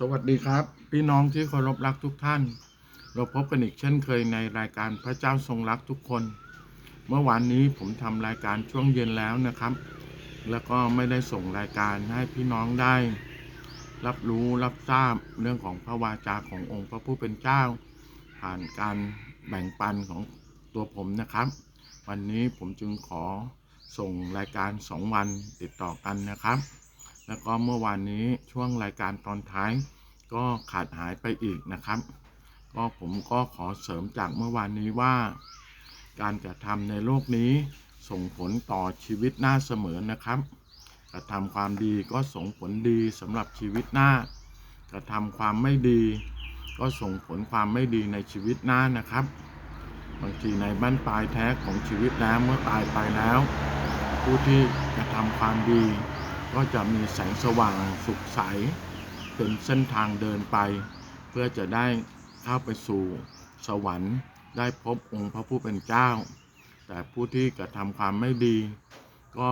สวัสดีครับ พี่น้องที่เคารพรักทุกท่าน เราพบกันอีกเช่นเคยในรายการพระเจ้าทรงรักทุกคน เมื่อวานนี้ผมทำรายการช่วงเย็นแล้วนะครับ แล้วก็ไม่ได้ส่งรายการให้พี่น้องได้ รับรู้รับทราบเรื่องของพระวาจาขององค์พระผู้เป็นเจ้า ผ่านการแบ่งปันของตัวผมนะครับ วันนี้ผมจึงขอส่งรายการ 2 วันติดต่อกันนะครับ แล้วก็เมื่อวานนี้ช่วงรายการตอนท้าย ก็ขาดหายไปอีกนะครับ ก็ผมก็ขอเสริมจากเมื่อวานนี้ว่า การกระทำในโลกนี้ส่งผลต่อชีวิตหน้าเสมอนะครับ กระทำความดีก็ส่งผลดีสำหรับชีวิตหน้า กระทำความไม่ดี ก็ส่งผลความไม่ดีในชีวิตหน้านะครับ บางทีในบ้านปลายแท้ของชีวิตแล้วเมื่อตายไปแล้ว ผู้ที่กระทำความดี ก็จะมีแสงสว่างสุขใส เป็นเส้นทางเดินไป เพื่อจะได้เข้าไปสู่สวรรค์ได้พบองค์พระผู้เป็นเจ้า แต่ผู้ที่กระทำความไม่ดี ก็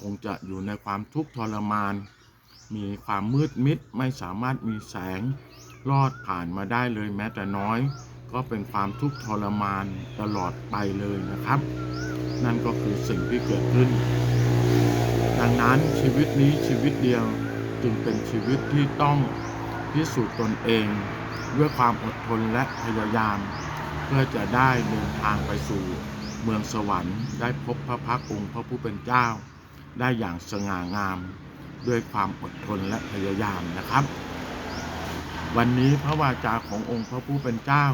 คงจะอยู่ในความทุกข์ทรมาน มีความมืดมิดไม่สามารถมีแสงรอดผ่านมาได้เลยแม้แต่น้อย ก็เป็นความทุกข์ทรมานตลอดไปเลยนะครับ นั่นก็คือสิ่งที่เกิดขึ้น ดังนั้นชีวิตนี้ชีวิตเดียวจึงเป็นชีวิตที่ต้องพิสูจน์ตนเอง ด้วยความอดทนและพยายาม เพื่อจะได้เดินทางไปสู่เมืองสวรรค์ ได้พบพระพักตร์องค์พระผู้เป็นเจ้า ได้อย่างสง่างาม ด้วยความอดทนและพยายามนะครับ วันนี้พระวาจาขององค์พระผู้เป็นเจ้า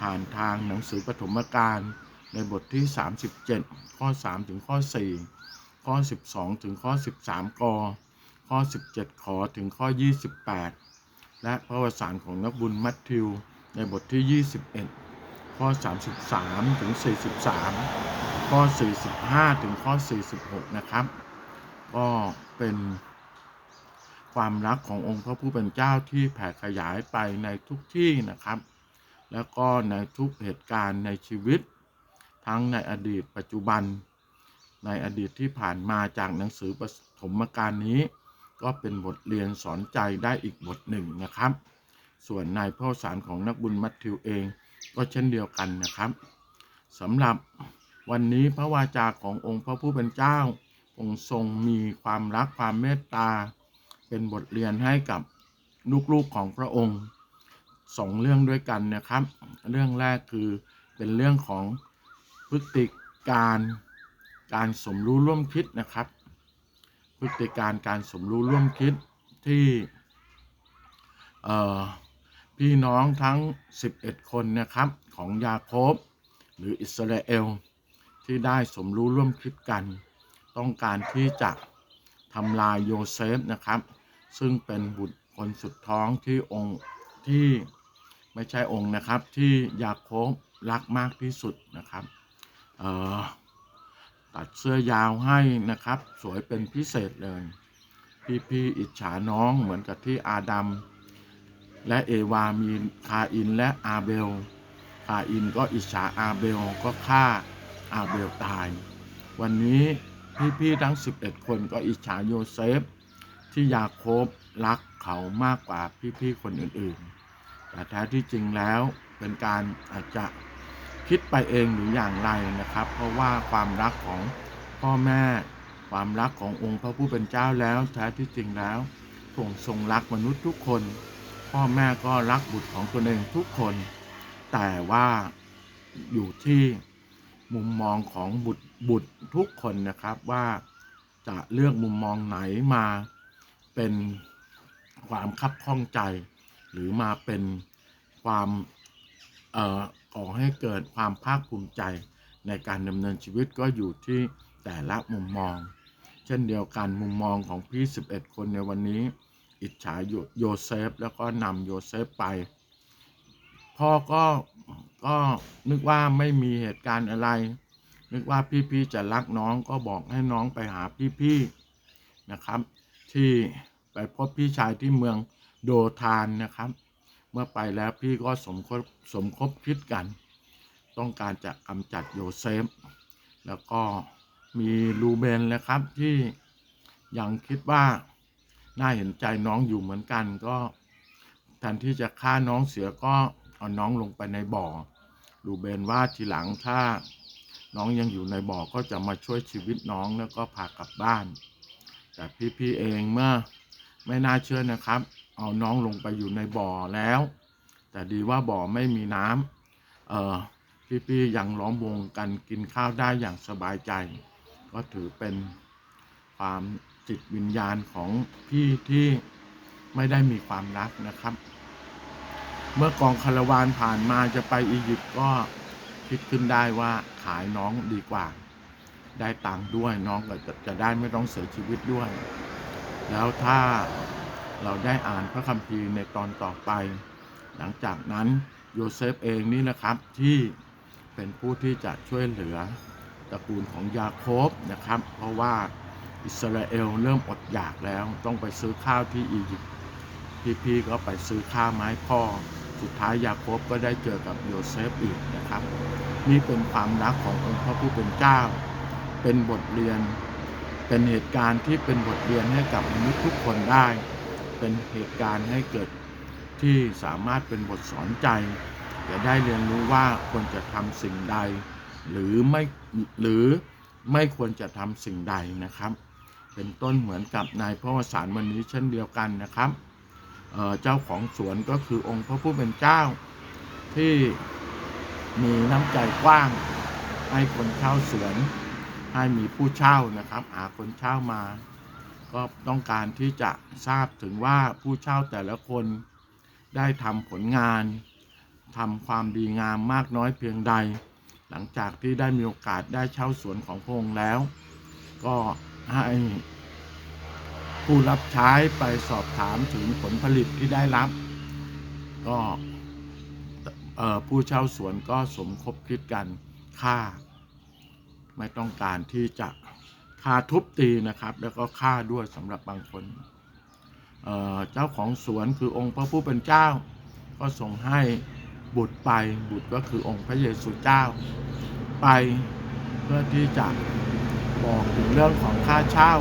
ผ่านทางหนังสือปฐมกาลในบทที่ 37 ข้อ 3 ถึงข้อ 4 ข้อ 12 ถึงข้อ 13 ก ข้อ 17 ขอถึงข้อ 28 และพระวสารของนักบุญมัทธิว ในบทที่ 21 ข้อ 33 ถึง 43 ข้อ 45 ถึงข้อ 46 นะครับ ก็เป็นความรักขององค์พระผู้เป็นเจ้าที่แผ่ขยายไปในทุกที่นะครับ แล้วก็ในทุกเหตุการณ์ในชีวิต ทั้งในอดีตปัจจุบัน ในอดีตที่ผ่านมาจากหนังสือปฐมกาลนี้ ก็เป็นบทเรียนสอนใจได้อีกบทหนึ่งนะครับ ส่วนในพระวสารของนักบุญมัทธิวเอง ก็เช่นเดียวกันนะครับสำหรับวันนี้พระวาจาขององค์พระผู้เป็นเจ้า องค์ทรงมีความรักความเมตตา เป็นบทเรียนให้กับลูกๆของพระองค์สองเรื่องด้วยกันนะครับ เรื่องแรกคือเป็นเรื่องของพฤติการ การสมรู้ร่วมคิดนะครับ พฤติการการสมรู้ร่วมคิดที่พี่น้องทั้ง 11 คนนะครับของยาโคบ หรืออิสราเอล ที่ได้สมรู้ร่วมคิดกัน ต้องการที่จะทำลายโยเซฟนะครับ ซึ่งเป็นบุตรคนสุดท้องที่องค์ที่ไม่ใช่องค์นะครับที่ยาโคบรักมากที่สุดนะครับ เอ่อ ตัดเสื้อยาวให้นะครับ สวยเป็นพิเศษเลย พี่ๆอิจฉาน้องเหมือนกับที่อาดัมและเอวามีคาอินและอาเบลคาอินก็อิจฉาอาเบลก็ฆ่าอาเบลตาย วันนี้พี่ๆทั้ง 11 คนก็อิจฉาโยเซฟ ที่ยาโคบรักเขามากกว่าพี่ๆคนอื่นๆ แต่แท้ที่จริงแล้วเป็นการอาจจะ คิดไปเองหรืออย่างไรนะครับ เพราะว่าความรักของพ่อแม่ ความรักขององค์พระผู้เป็นเจ้าแล้วแท้ที่จริงแล้วทรงทรงรักมนุษย์ทุกคน พ่อแม่ก็รักบุตรของตนเองทุกคน แต่ว่าอยู่ที่มุมมองของบุตรบุตรทุกคนนะครับว่าจะเลือกมุมมองไหนมาเป็นความคับข้องใจ หรือมาเป็นความ ก่อให้เกิดความภาคภูมิใจในการดำเนินชีวิตก็อยู่ที่แต่ละมุมมอง เช่นเดียวกันมุมมองของพี่ 11 คนในวันนี้ อิจฉาโยโยเซฟ แล้วก็นำโยเซฟไป พ่อก็ก็นึกว่าไม่มีเหตุการณ์อะไร นึกว่าพี่ๆจะรักน้องก็บอกให้น้องไปหาพี่ๆนะครับ ที่ไปพบพี่ชายที่เมืองโดทานนะครับ มื่อไปแล้วพี่ก็สมคบสมคบคิดกัน ต้องการจะกำจัดโยเซฟ แล้วก็มีรูเบนนะครับที่ยังคิดว่าน่าเห็นใจน้องอยู่เหมือนกันก็แทนที่จะฆ่าน้องเสียก็เอาน้องลงไปในบ่อรูเบนว่าทีหลังถ้าน้องยังอยู่ในบ่อก็จะมาช่วยชีวิตน้องแล้วก็พากลับบ้าน แต่พี่ๆเองเมื่อไม่น่าเชื่อนะครับ เอาน้องลงไปอยู่ในบ่อแล้ว แต่ดีว่าบ่อไม่มีน้ำเออพี่ๆยังล้อมวงกันกินข้าวได้อย่างสบายใจ ก็ถือเป็นความจิตวิญญาณของพี่ที่ไม่ได้มีความรักนะครับ เมื่อกองคาราวานผ่านมาจะไปอียิปต์ก็คิดขึ้นได้ว่าขายน้องดีกว่า ได้ตังค์ด้วยน้องก็จะได้ไม่ต้องเสียชีวิตด้วย แล้วถ้า เราได้อ่านพระคัมภีร์ในตอนต่อไป หลังจากนั้นโยเซฟเองนี่นะครับที่เป็นผู้ที่จะช่วยเหลือตระกูลของยาโคบนะครับ เพราะว่าอิสราเอลเริ่มอดอยากแล้วต้องไปซื้อข้าวที่อียิปต์พี่ๆก็ไปซื้อข้าวไม้พ่อ สุดท้ายยาโคบก็ได้เจอกับโยเซฟอีกนะครับ นี่เป็นความรักขององค์พระผู้เป็นเจ้า เป็นบทเรียน เป็นเหตุการณ์ที่เป็นบทเรียนให้กับมนุษย์ทุกคนได้ เป็นเหตุการณ์ให้เกิดที่สามารถเป็นบทสอนใจ จะได้เรียนรู้ว่าควรจะทำสิ่งใด หรือไม่หรือไม่ควรจะทำสิ่งใดนะครับ เป็นต้นเหมือนกับในพระวสารวันนี้เช่นเดียวกันนะครับเเจ้าของสวนก็คือองค์พระผู้เป็นเจ้า ที่มีน้ำใจกว้าง ให้คนเช่าสวน ให้มีผู้เช่านะครับ หาคนเช่ามา ก็ต้องการที่จะทราบถึงว่าผู้เช่าแต่ละคนได้ทำผลงานทำความดีงามมากน้อยเพียงใด หลังจากที่ได้มีโอกาสได้เช่าสวนของพงแล้ว ก็ให้ผู้รับใช้ไปสอบถามถึงผลผลิตที่ได้รับ ก็ผู้เช่าสวนก็สมคบคิดกันค่า ไม่ต้องการที่จะาทุบตีนะครับ แล้วก็ฆ่าด้วยสำหรับบางคนเเจ้าของสวนคือองค์พระผู้เป็นเจ้า ก็ส่งให้บุตรไปบุตรก็คือองค์พระเยซูเจ้า ไปเพื่อที่จะบอกถึงเรื่องของค่าเช่า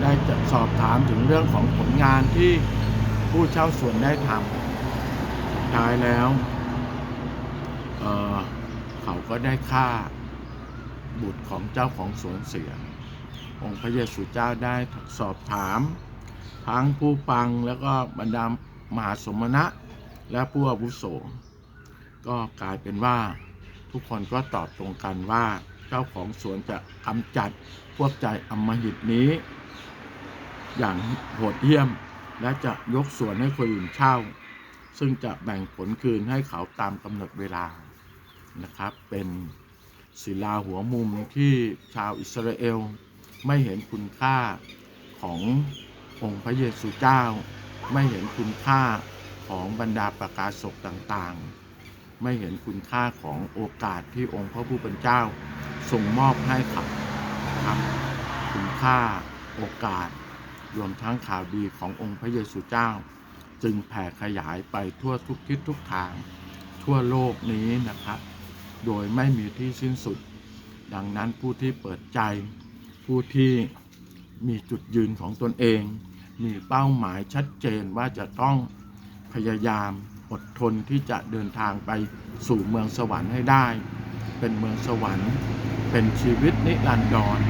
ได้จะสอบถามถึงเรื่องของผลงานที่ผู้เช่าสวนได้ทำท้ายแล้วเเขาก็ได้ฆ่า บุตรของเจ้าของสวนเสีย องค์พระเยซูเจ้าได้สอบถาม ทั้งผู้ฟังแล้วก็บรรดามหาสมณะและผู้อาวุโส ก็กลายเป็นว่าทุกคนก็ตอบตรงกันว่าเจ้าของสวนจะกำจัดพวกใจอำมหิตนี้ อย่างโหดเหี้ยมและจะยกสวนให้คนอื่นเช่า ซึ่งจะแบ่งผลคืนให้เขาตามกำหนดเวลานะครับเป็น ศิลาหัวมุมที่ชาวอิสราเอล ไม่เห็นคุณค่าขององค์พระเยซูเจ้า ไม่เห็นคุณค่าของบรรดาประกาศกต่างๆ ไม่เห็นคุณค่าของโอกาสที่องค์พระผู้เป็นเจ้าส่งมอบให้เขาครับคุณค่าโอกาส รวมทั้งข่าวดีขององค์พระเยซูเจ้า จึงแผ่ขยายไปทั่วทุกทิศทุกทาง ทั่วโลกนี้นะครับ โดยไม่มีที่สิ้นสุด ดังนั้นผู้ที่เปิดใจ ผู้ที่มีจุดยืนของตนเอง มีเป้าหมายชัดเจนว่าจะต้องพยายามอดทนที่จะเดินทางไปสู่เมืองสวรรค์ให้ได้ เป็นเมืองสวรรค์ เป็นชีวิตนิรันดร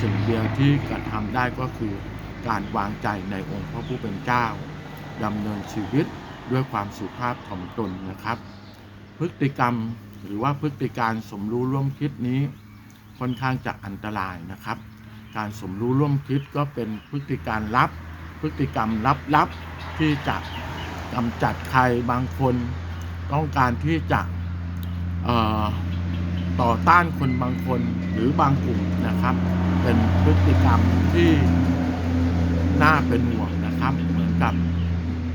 สิ่งเดียวที่กระทำได้ก็คือการวางใจในองค์พระผู้เป็นเจ้าดำเนินชีวิตด้วยความสุภาพถ่อมตนนะครับ พฤติกรรม หรือว่าพฤติการสมรู้ร่วมคิดนี้ค่อนข้างจะอันตรายนะครับ การสมรู้ร่วมคิดก็เป็นพฤติการลับ พฤติกรรมลับๆที่จะกำจัดใครบางคน ต้องการที่จะต่อต้านคนบางคนหรือบางกลุ่มนะครับ เป็นพฤติกรรมที่น่าเป็นห่วงนะครับ เหมือนกับ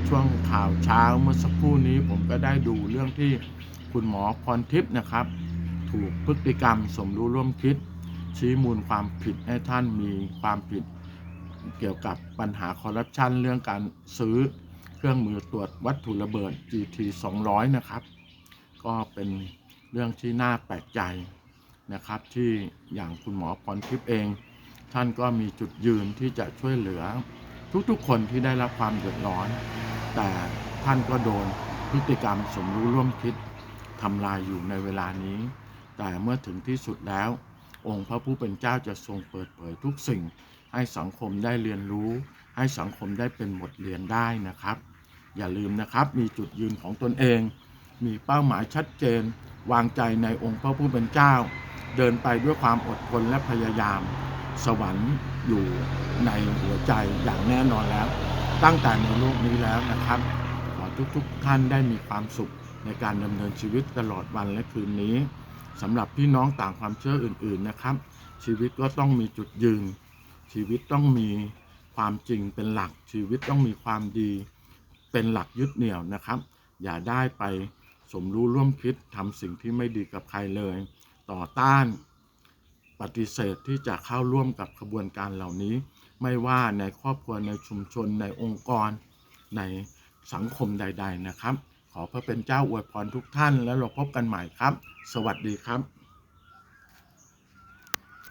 ช่วงข่าวเช้าเมื่อสักครู่นี้ผมก็ได้ดูเรื่องที่ คุณหมอพรทิพย์นะครับ ถูกพฤติกรรมสมรู้ร่วมคิด ชี้มูลความผิดให้ท่านมีความผิด เกี่ยวกับปัญหาคอร์รัปชันเรื่องการซื้อเครื่องมือตรวจวัตถุระเบิด GT 200 นะครับ ก็เป็นเรื่องที่น่าแปลกใจนะครับ ที่อย่างคุณหมอพรทิพย์เอง ท่านก็มีจุดยืนที่จะช่วยเหลือทุกๆ คนที่ได้รับความเดือดร้อน แต่ท่านก็โดนพฤติกรรมสมรู้ร่วมคิด ทำลายอยู่ในเวลานี้ แต่เมื่อถึงที่สุดแล้ว องค์พระผู้เป็นเจ้าจะทรงเปิดเผยทุกสิ่ง ให้สังคมได้เรียนรู้ ให้สังคมได้เป็นบทเรียนได้นะครับ อย่าลืมนะครับมีจุดยืนของตนเอง มีเป้าหมายชัดเจน วางใจในองค์พระผู้เป็นเจ้า เดินไปด้วยความอดทนและพยายาม สวรรค์อยู่ในหัวใจอย่างแน่นอนแล้ว ตั้งแต่ในโลกนี้แล้วนะครับขอทุกๆท่านได้มีความสุข ในการดำเนินชีวิตตลอดวันและคืนนี้สำหรับพี่น้องต่างความเชื่ออื่น ๆนะครับ ชีวิตก็ต้องมีจุดยืน ชีวิตต้องมีความจริงเป็นหลัก ชีวิตต้องมีความดีเป็นหลักยึดเหนี่ยวนะครับ อย่าได้ไปสมรู้ร่วมคิดทำสิ่งที่ไม่ดีกับใครเลย ต่อต้าน ปฏิเสธที่จะเข้าร่วมกับขบวนการเหล่านี้ ไม่ว่าในครอบครัวในชุมชนในองค์กร ในสังคมใด ๆ นะครับ ขอพระเป็นเจ้าอวยพรทุกท่าน แล้วเราพบกันใหม่ครับ สวัสดีครับ